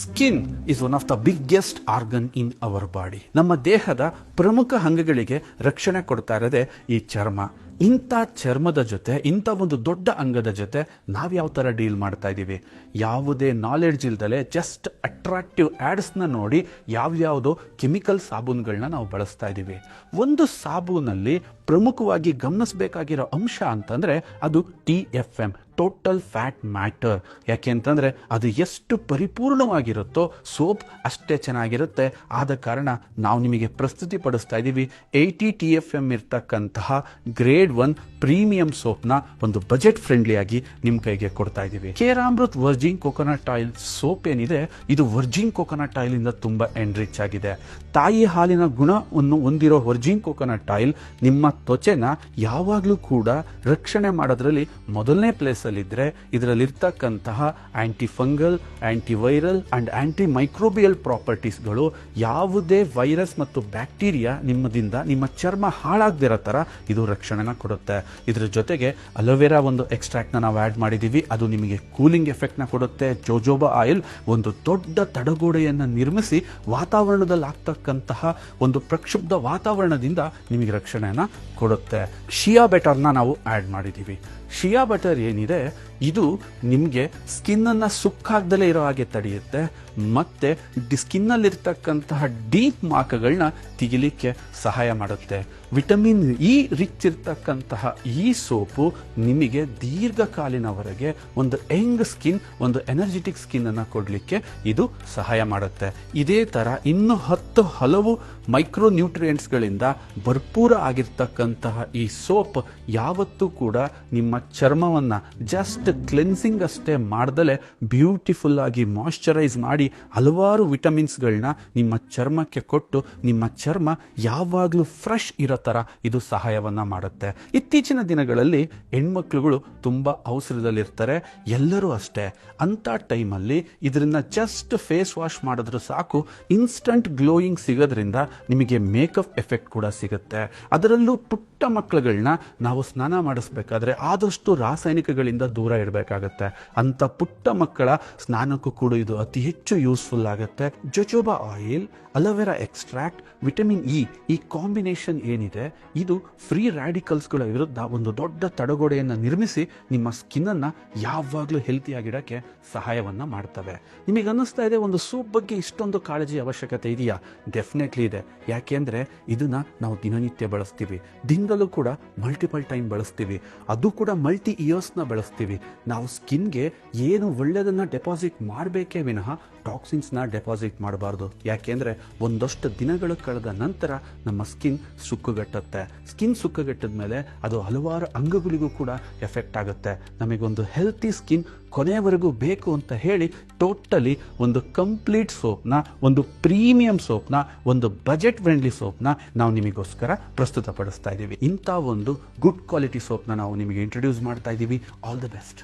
Skin is one of the biggest organ in our body ನಮ್ಮ ದೇಹದ ಪ್ರಮುಖ ಅಂಗಗಳಿಗೆ ರಕ್ಷಣೆ ಕೊಡ್ತಾ ಇರೋದೇ ಈ ಚರ್ಮ. ಇಂಥ ಚರ್ಮದ ಜೊತೆ, ಇಂಥ ಒಂದು ದೊಡ್ಡ ಅಂಗದ ಜೊತೆ ನಾವು ಯಾವ ಥರ ಡೀಲ್ ಮಾಡ್ತಾ ಇದ್ದೀವಿ ಯಾವುದೇ ನಾಲೆಡ್ಜ್ ಇಲ್ದಲೆ ಜಸ್ಟ್ ಅಟ್ರಾಕ್ಟಿವ್ ಆ್ಯಡ್ಸ್ನ ನೋಡಿ ಯಾವ್ಯಾವುದೋ ಕೆಮಿಕಲ್ ಸಾಬೂನುಗಳನ್ನ ನಾವು ಬಳಸ್ತಾ ಇದ್ದೀವಿ ಒಂದು ಸಾಬೂನಲ್ಲಿ ಪ್ರಮುಖವಾಗಿ ಗಮನಿಸಬೇಕಾಗಿರೋ ಅಂಶ ಅಂತಂದರೆ ಅದು T F M total fat matter ಯಾಕೆ ಅಂತಂದರೆ ಅದು ಎಷ್ಟು ಪರಿಪೂರ್ಣವಾಗಿರುತ್ತೋ ಸೋಪ್ ಅಷ್ಟೇ ಚೆನ್ನಾಗಿರುತ್ತೆ. ಆದ ಕಾರಣ ನಾವು ನಿಮಗೆ ಪ್ರಸ್ತುತಿ ಪಡಿಸ್ತಾ ಇದ್ದೀವಿ ಏಯ್ಟಿ ಟಿ ಎಫ್ ಎಂ ಇರ್ತಕ್ಕಂತಹ ಗ್ರೇಡ್ ಒನ್ ಪ್ರೀಮಿಯಂ ಸೋಪ್ನ ಒಂದು ಬಜೆಟ್ ಫ್ರೆಂಡ್ಲಿಯಾಗಿ ನಿಮ್ಮ ಕೈಗೆ ಕೊಡ್ತಾ ಇದ್ದೀವಿ. Keramrut virgin coconut oil soap ಏನಿದೆ, ಇದು ವರ್ಜಿನ್ ಕೋಕೋನಟ್ ಆಯಿಲಿಂದ ತುಂಬ ಎನ್ರಿಚ್ ಆಗಿದೆ. ತಾಯಿ ಹಾಲಿನ ಗುಣವನ್ನು ಹೊಂದಿರೋ ವರ್ಜಿನ್ ಕೋಕೋನಟ್ ಆಯಿಲ್ ನಿಮ್ಮ ತ್ವಚೆನ ಯಾವಾಗಲೂ ಕೂಡ ರಕ್ಷಣೆ ಮಾಡೋದ್ರಲ್ಲಿ ಮೊದಲನೇ ಪ್ಲೇಸಲ್ಲಿದ್ದರೆ ಇದರಲ್ಲಿರ್ತಕ್ಕಂತಹ anti fungal anti viral and anti microbial ಪ್ರಾಪರ್ಟೀಸ್ಗಳು ಯಾವುದೇ ವೈರಸ್ ಮತ್ತು ಬ್ಯಾಕ್ಟೀರಿಯಾ ನಿಮ್ಮದಿಂದ ನಿಮ್ಮ ಚರ್ಮ ಹಾಳಾಗದಿರೋ ಥರ ಇದು ರಕ್ಷಣೆನ ಕೊಡುತ್ತೆ. ಇದರ ಜೊತೆಗೆ ಅಲೋವೆರಾ ಒಂದು ಎಕ್ಸ್ಟ್ರಾಕ್ಟ್ನ ನಾವು ಆ್ಯಡ್ ಮಾಡಿದ್ದೀವಿ. ಅದು ನಿಮಗೆ ಕೂಲಿಂಗ್ ಎಫೆಕ್ಟ್ನ ಕೊಡುತ್ತೆ. ಜೋಜೋಬಾ ಆಯಿಲ್ ಒಂದು ದೊಡ್ಡ ತಡಗೋಡೆಯನ್ನು ನಿರ್ಮಿಸಿ ವಾತಾವರಣದಲ್ಲಿ ಆಗ್ತಕ್ಕಂತಹ ಒಂದು ಪ್ರಕ್ಷುಬ್ಧ ವಾತಾವರಣದಿಂದ ನಿಮಗೆ ರಕ್ಷಣೆಯನ್ನು ಕೊಡುತ್ತೆ. ಶಿಯಾ ಬೆಟರ್ನ ನಾವು ಆ್ಯಡ್ ಮಾಡಿದ್ದೀವಿ. ಶಿಯಾ ಬಟರ್ ಏನಿದೆ? ಇದು ನಿಮಗೆ ಸ್ಕಿನ್ನನ್ನು ಸುಕ್ಕಾಗ್ದಲೇ ಇರೋ ಹಾಗೆ ತಡೆಯುತ್ತೆ. ಮತ್ತು ಸ್ಕಿನ್ನಲ್ಲಿರ್ತಕ್ಕಂತಹ ಡೀಪ್ ಮಾರ್ಕ್ಗಳನ್ನ ತೆಗಿಲಿಕ್ಕೆ ಸಹಾಯ ಮಾಡುತ್ತೆ. ವಿಟಮಿನ್ ಇ ರಿಚ್ ಇರ್ತಕ್ಕಂತಹ ಈ ಸೋಪು ನಿಮಗೆ ದೀರ್ಘಕಾಲಿನವರೆಗೆ ಒಂದು ಯಂಗ್ ಸ್ಕಿನ್ ಒಂದು ಎನರ್ಜೆಟಿಕ್ ಸ್ಕಿನ್ನನ್ನು ಕೊಡಲಿಕ್ಕೆ ಇದು ಸಹಾಯ ಮಾಡುತ್ತೆ. ಇದೇ ಥರ ಇನ್ನು ಹತ್ತು ಹಲವು ಮೈಕ್ರೋ ನ್ಯೂಟ್ರಿಯೆಂಟ್ಸ್ಗಳಿಂದ ಭರ್ಪೂರ ಆಗಿರ್ತಕ್ಕಂತಹ ಈ ಸೋಪ್ ಯಾವತ್ತೂ ಕೂಡ ನಿಮ್ಮ ಚರ್ಮವನ್ನು ಜಸ್ಟ್ ಕ್ಲೆನ್ಸಿಂಗ್ ಅಷ್ಟೇ ಮಾಡ್ದಲೆ ಬ್ಯೂಟಿಫುಲ್ ಆಗಿ ಮಾಯಶ್ಚರೈಸ್ ಮಾಡಿ ಹಲವಾರು ವಿಟಮಿನ್ಸ್ಗಳನ್ನ ನಿಮ್ಮ ಚರ್ಮಕ್ಕೆ ಕೊಟ್ಟು ನಿಮ್ಮ ಚರ್ಮ ಯಾವಾಗಲೂ ಫ್ರೆಶ್ ಇರೋ ಥರ ಇದು ಸಹಾಯವನ್ನು ಮಾಡುತ್ತೆ. ಇತ್ತೀಚಿನ ದಿನಗಳಲ್ಲಿ ಹೆಣ್ಮಕ್ಳುಗಳು ತುಂಬ ಅವಸರದಲ್ಲಿರ್ತಾರೆ. ಎಲ್ಲರೂ ಅಷ್ಟೇ. ಅಂಥ ಟೈಮಲ್ಲಿ ಇದರಿಂದ ಜಸ್ಟ್ ಫೇಸ್ ವಾಶ್ ಮಾಡಿದ್ರು ಸಾಕು. ಇನ್ಸ್ಟಂಟ್ ಗ್ಲೋಯಿಂಗ್ ಸಿಗೋದ್ರಿಂದ ನಿಮಗೆ ಮೇಕಪ್ ಎಫೆಕ್ಟ್ ಕೂಡ ಸಿಗುತ್ತೆ. ಅದರಲ್ಲೂ ಪುಟ್ಟ ಮಕ್ಕಳುಗಳನ್ನ ನಾವು ಸ್ನಾನ ಮಾಡಿಸ್ಬೇಕಾದ್ರೆ ಆದಷ್ಟು ರಾಸಾಯನಿಕಗಳಿಂದ ದೂರ ಇಡಬೇಕಾಗತ್ತೆ ಅಂಥ ಪುಟ್ಟ ಮಕ್ಕಳ ಸ್ನಾನಕ್ಕೂ ಕೂಡ ಇದು ಅತಿ ಹೆಚ್ಚು ಯೂಸ್ಫುಲ್ ಆಗುತ್ತೆ. Jojoba oil aloe vera extract vitamin E ಈ ಕಾಂಬಿನೇಷನ್ ಏನಿದೆ, ಇದು ಫ್ರೀ ರ್ಯಾಡಿಕಲ್ಸ್ಗಳ ವಿರುದ್ಧ ಒಂದು ದೊಡ್ಡ ತಡೆಗೋಡೆಯನ್ನು ನಿರ್ಮಿಸಿ ನಿಮ್ಮ ಸ್ಕಿನ್ನನ್ನು ಯಾವಾಗಲೂ ಹೆಲ್ತಿಯಾಗಿಡೋಕ್ಕೆ ಸಹಾಯವನ್ನು ಮಾಡ್ತವೆ. ನಿಮಗೆ ಅನ್ನಿಸ್ತಾ ಇದೆ ಒಂದು ಸೂಪ್ ಬಗ್ಗೆ ಇಷ್ಟೊಂದು ಕಾಳಜಿ ಅವಶ್ಯಕತೆ ಇದೆಯಾ? ಡೆಫಿನೆಟ್ಲಿ ಇದೆ. ಯಾಕೆಂದರೆ ಇದನ್ನು ನಾವು ದಿನನಿತ್ಯ ಬಳಸ್ತೀವಿ. ದಿನದಲ್ಲೂ ಕೂಡ ಮಲ್ಟಿಪಲ್ ಟೈಮ್ ಬಳಸ್ತೀವಿ. ಅದು ಕೂಡ ಮಲ್ಟಿ ಇಯರ್ಸ್ನ ಬಳಸ್ತೀವಿ. ನಾವು ಸ್ಕಿನ್ಗೆ ಏನು ಒಳ್ಳೆಯದನ್ನು ಡೆಪಾಸಿಟ್ ಮಾಡಬೇಕೇ ವಿನಃ ಟಾಕ್ಸಿನ್ಸ್ನ ಡೆಪಾಸಿಟ್ ಮಾಡಬಾರ್ದು. ಯಾಕೆಂದರೆ ಒಂದಷ್ಟು ದಿನಗಳು ಕಳೆದ ನಂತರ ನಮ್ಮ ಸ್ಕಿನ್ ಸುಕ್ಕುಗಟ್ಟುತ್ತೆ. ಸ್ಕಿನ್ ಸುಕ್ಕುಗಟ್ಟಿದ ಮೇಲೆ ಅದು ಹಲವಾರು ಅಂಗಗಳಿಗೂ ಕೂಡ ಎಫೆಕ್ಟ್ ಆಗುತ್ತೆ. ನಮಗೊಂದು ಹೆಲ್ತಿ ಸ್ಕಿನ್ ಕೊನೆಯವರೆಗೂ ಬೇಕು ಅಂತ ಹೇಳಿ ಟೋಟಲಿ ಒಂದು ಕಂಪ್ಲೀಟ್ ಸೋಪ್ನ, ಒಂದು ಪ್ರೀಮಿಯಂ ಸೋಪ್ನ, ಒಂದು ಬಜೆಟ್ ಫ್ರೆಂಡ್ಲಿ ಸೋಪ್ನ ನಾವು ನಿಮಗೋಸ್ಕರ ಪ್ರಸ್ತುತಪಡಿಸ್ತಾ ಇದ್ದೀವಿ. ಇಂಥ ಒಂದು ಗುಡ್ ಕ್ವಾಲಿಟಿ ಸೋಪ್ನ ನಾವು ನಿಮಗೆ ಇಂಟ್ರೊಡ್ಯೂಸ್ ಮಾಡ್ತಾ ಇದ್ದೀವಿ. All the best